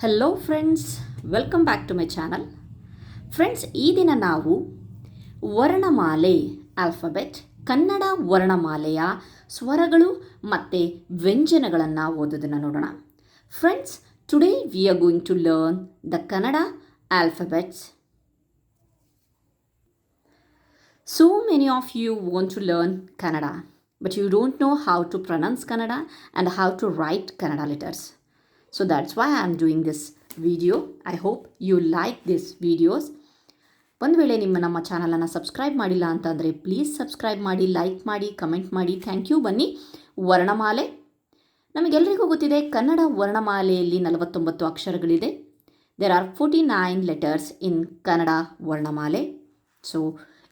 Hello friends welcome back to my channel friends ಈ ದಿನ ನಾವು ವರ್ಣಮಾಲೆ ಆಲ್ಫಬೆಟ್ ಕನ್ನಡ ವರ್ಣಮಾಲೆಯ ಸ್ವರಗಳು ಮತ್ತು ವ್ಯಂಜನಗಳನ್ನು ಓದೋದನ್ನು ನೋಡೋಣ. Friends today we are going to learn the Kannada alphabets so many of you want to learn Kannada but you don't know how to pronounce Kannada and how to write Kannada letters. So that's why I'm doing this video. I hope you like these videos. ಒಂದು ವೇಳೆ ನಿಮ್ಮ ನಮ್ಮ ಚಾನಲನ್ನು subscribe ಮಾಡಿಲ್ಲ ಅಂತಂದರೆ please subscribe ಮಾಡಿ like ಮಾಡಿ comment ಮಾಡಿ. ಥ್ಯಾಂಕ್ ಯು ಬನ್ನಿ. ವರ್ಣಮಾಲೆ. ನಮಗೆಲ್ಲರಿಗೂ ಗೊತ್ತಿದೆ, ಕನ್ನಡ ವರ್ಣಮಾಲೆಯಲ್ಲಿ ನಲವತ್ತೊಂಬತ್ತು ಅಕ್ಷರಗಳಿದೆ. There are forty nine letters in Kannada ವರ್ಣಮಾಲೆ. So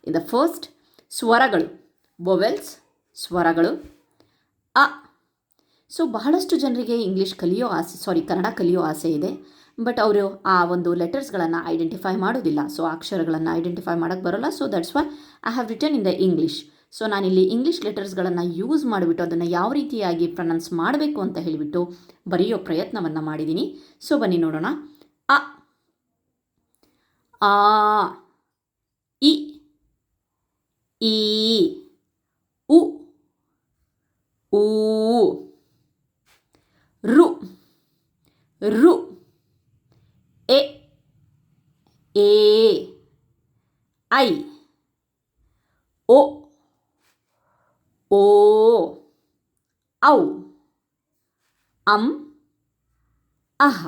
in the first ಸ್ವರಗಳು. ಬೊವೆಲ್ಸ್ ಸ್ವರಗಳು. ಅ ಸೊ ಬಹಳಷ್ಟು ಜನರಿಗೆ ಇಂಗ್ಲೀಷ್ ಕಲಿಯೋ ಆಸೆ ಸಾರಿ ಕನ್ನಡ ಕಲಿಯೋ ಆಸೆ ಇದೆ. ಬಟ್ ಅವರು ಆ ಒಂದು ಲೆಟರ್ಸ್ಗಳನ್ನು ಐಡೆಂಟಿಫೈ ಮಾಡೋದಿಲ್ಲ. ಸೊ ಅಕ್ಷರಗಳನ್ನು ಐಡೆಂಟಿಫೈ ಮಾಡೋಕ್ಕೆ ಬರೋಲ್ಲ. So that's why I have return in the English so ನಾನಿಲ್ಲಿ ಇಂಗ್ಲೀಷ್ ಲೆಟರ್ಸ್ಗಳನ್ನು ಯೂಸ್ ಮಾಡಿಬಿಟ್ಟು ಅದನ್ನು ಯಾವ ರೀತಿಯಾಗಿ ಪ್ರನೌನ್ಸ್ ಮಾಡಬೇಕು ಅಂತ ಹೇಳಿಬಿಟ್ಟು ಬರೆಯೋ ಪ್ರಯತ್ನವನ್ನು ಮಾಡಿದ್ದೀನಿ ಸೊ ಬನ್ನಿ ನೋಡೋಣ. ಅ, ಆ, ಇ, ಈ, ಉ, ಊ ರು. ರು. ಎ. ಎ. ಐ. ಒ ಓ. ಔ. ಅಂ. ಅಹ.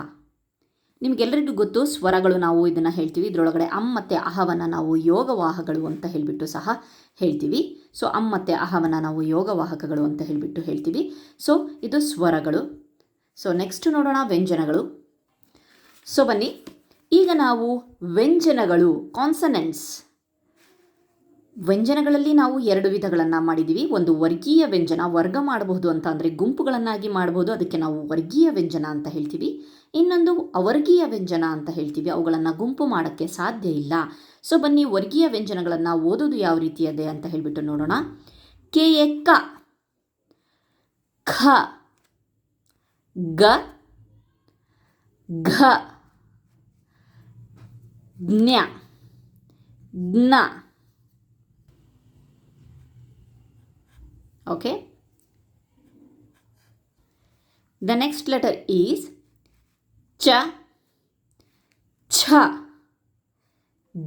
ನಿಮಗೆಲ್ಲರಿಗೂ ಗೊತ್ತು ಸ್ವರಗಳು ನಾವು ಇದನ್ನು ಹೇಳ್ತೀವಿ. ಇದರೊಳಗಡೆ ಅಂ ಮತ್ತು ಅಹವನ್ನು ನಾವು ಯೋಗವಾಹಕಗಳು ಅಂತ ಹೇಳಿಬಿಟ್ಟು ಸಹ ಹೇಳ್ತೀವಿ. ಸೊ, ಅಂ ಮತ್ತು ಅಹವನ್ನು ನಾವು ಯೋಗವಾಹಕಗಳು ಅಂತ ಹೇಳಿಬಿಟ್ಟು ಹೇಳ್ತೀವಿ. ಸೊ, ಇದು ಸ್ವರಗಳು. ಸೊ ನೆಕ್ಸ್ಟ್ ನೋಡೋಣ ವ್ಯಂಜನಗಳು. ಸೊ ಬನ್ನಿ. ಈಗ ನಾವು ವ್ಯಂಜನಗಳು ಕಾನ್ಸನೆಂಟ್ಸ್ ವ್ಯಂಜನಗಳಲ್ಲಿ ನಾವು ಎರಡು ವಿಧಗಳನ್ನು ಮಾಡಿದ್ದೀವಿ ಒಂದು ವರ್ಗೀಯ ವ್ಯಂಜನ, ವರ್ಗ ಮಾಡಬಹುದು ಅಂತ ಅಂದರೆ ಗುಂಪುಗಳನ್ನಾಗಿ ಮಾಡಬಹುದು. ಅದಕ್ಕೆ ನಾವು ವರ್ಗೀಯ ವ್ಯಂಜನ ಅಂತ ಹೇಳ್ತೀವಿ. ಇನ್ನೊಂದು ಅವರ್ಗೀಯ ವ್ಯಂಜನ ಅಂತ ಹೇಳ್ತೀವಿ. ಅವುಗಳನ್ನು ಗುಂಪು ಮಾಡೋಕ್ಕೆ ಸಾಧ್ಯ ಇಲ್ಲ. ಸೊ ಬನ್ನಿ ವರ್ಗೀಯ ವ್ಯಂಜನಗಳನ್ನು ಓದೋದು ಯಾವ ರೀತಿಯದೆ ಅಂತ ಹೇಳಿಬಿಟ್ಟು ನೋಡೋಣ. ಕೆ ಎ ಕ. ಖ. ಗ ಘ ಜ್ಞ ಜ್ಞ okay the next letter is cha cha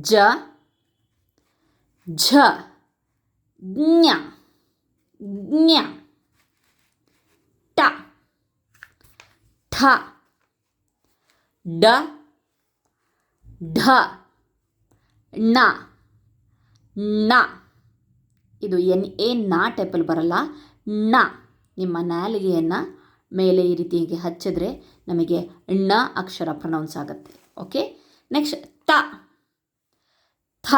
ja jha nya nya tha ಡ ಢ. ಣ. ಣ. ಇದು ಎನ್ ಎ ನಾ ಟೈಪಲ್ಲಿ ಬರಲ್ಲ. ಣ. ನಿಮ್ಮ ನಾಲಿಗೆಯನ್ನು ಮೇಲೆ ಈ ರೀತಿಯಾಗಿ ಹಚ್ಚಿದ್ರೆ ನಮಗೆ ಣ ಅಕ್ಷರ ಪ್ರನೌನ್ಸ್ ಆಗುತ್ತೆ. ಓಕೆ? ನೆಕ್ಸ್ಟ್ ತ. ಥ.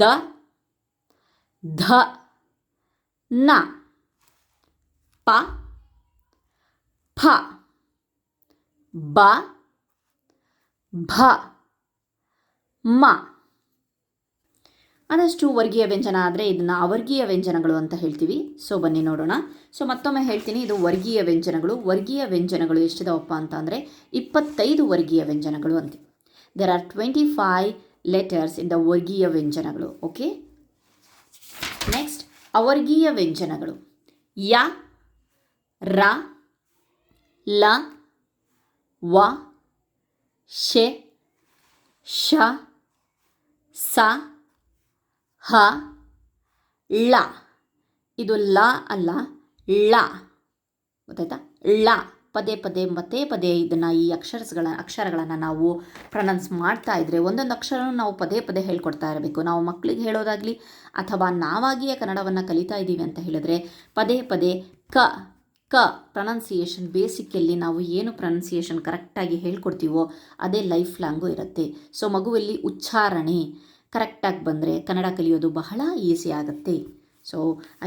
ದ. ಧ. ನ. ಪ. ಫ ಬ. ಭ. ಮ. ಆದಷ್ಟು ವರ್ಗೀಯ ವ್ಯಂಜನ ಆದರೆ ಇದನ್ನು ಅವರ್ಗೀಯ ವ್ಯಂಜನಗಳು ಅಂತ ಹೇಳ್ತೀವಿ. ಸೊ, ಬನ್ನಿ ನೋಡೋಣ. ಸೊ, ಮತ್ತೊಮ್ಮೆ ಹೇಳ್ತೀನಿ, ಇದು ವರ್ಗೀಯ ವ್ಯಂಜನಗಳು. ವರ್ಗೀಯ ವ್ಯಂಜನಗಳು ಎಷ್ಟಿದಾವಪ್ಪ ಅಂತ ಅಂದರೆ ಇಪ್ಪತ್ತೈದು ವರ್ಗೀಯ ವ್ಯಂಜನಗಳು ಅಂತ. There are twenty five letters in the ವರ್ಗೀಯ ವ್ಯಂಜನಗಳು ಓಕೆ ನೆಕ್ಸ್ಟ್ ಅವರ್ಗೀಯ ವ್ಯಂಜನಗಳು. ಯ, ರ ಲ, ವ, ಶೆ ಶ ಸ, ಹ, ಳ. ಇದು ಲ ಅಲ್ಲ, ಳ. ಗೊತ್ತಾಯ್ತಾ? ಳ. ಪದೇ ಪದೇ, ಮತ್ತೆ ಪದೇ ಇದನ್ನು ಈ ಅಕ್ಷರಗಳ ಅಕ್ಷರಗಳನ್ನು ನಾವು ಪ್ರನೌನ್ಸ್ ಮಾಡ್ತಾ ಇದ್ದರೆ ಒಂದೊಂದು ಅಕ್ಷರನೂ ನಾವು ಪದೇ ಪದೇ ಹೇಳ್ಕೊಡ್ತಾ ಇರಬೇಕು. ನಾವು ಮಕ್ಕಳಿಗೆ ಹೇಳೋದಾಗಲಿ ಅಥವಾ ನಾವಾಗಿಯೇ ಕನ್ನಡವನ್ನು ಕಲಿತಾ ಇದ್ದೀವಿ ಅಂತ ಹೇಳಿದ್ರೆ ಪದೇ ಪದೇ ಕ ಕ ಪ್ರೊನೌನ್ಸಿಯೇಷನ್ ಬೇಸಿಕ್ಕಲ್ಲಿ ನಾವು ಏನು ಪ್ರೊನೌನ್ಸಿಯೇಷನ್ ಕರೆಕ್ಟಾಗಿ ಹೇಳ್ಕೊಡ್ತೀವೋ ಅದೇ ಲೈಫ್ ಲಾಂಗು ಇರುತ್ತೆ. ಸೊ ಮಗುವಲ್ಲಿ ಉಚ್ಚಾರಣೆ ಕರೆಕ್ಟಾಗಿ ಬಂದರೆ ಕನ್ನಡ ಕಲಿಯೋದು ಬಹಳ ಈಸಿ ಆಗುತ್ತೆ. ಸೊ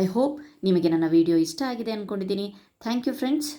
ಐ ಹೋಪ್ ನಿಮಗೆ ನನ್ನ ವಿಡಿಯೋ ಇಷ್ಟ ಆಗಿದೆ ಅಂದ್ಕೊಂಡಿದ್ದೀನಿ ಥ್ಯಾಂಕ್ ಯು ಫ್ರೆಂಡ್ಸ್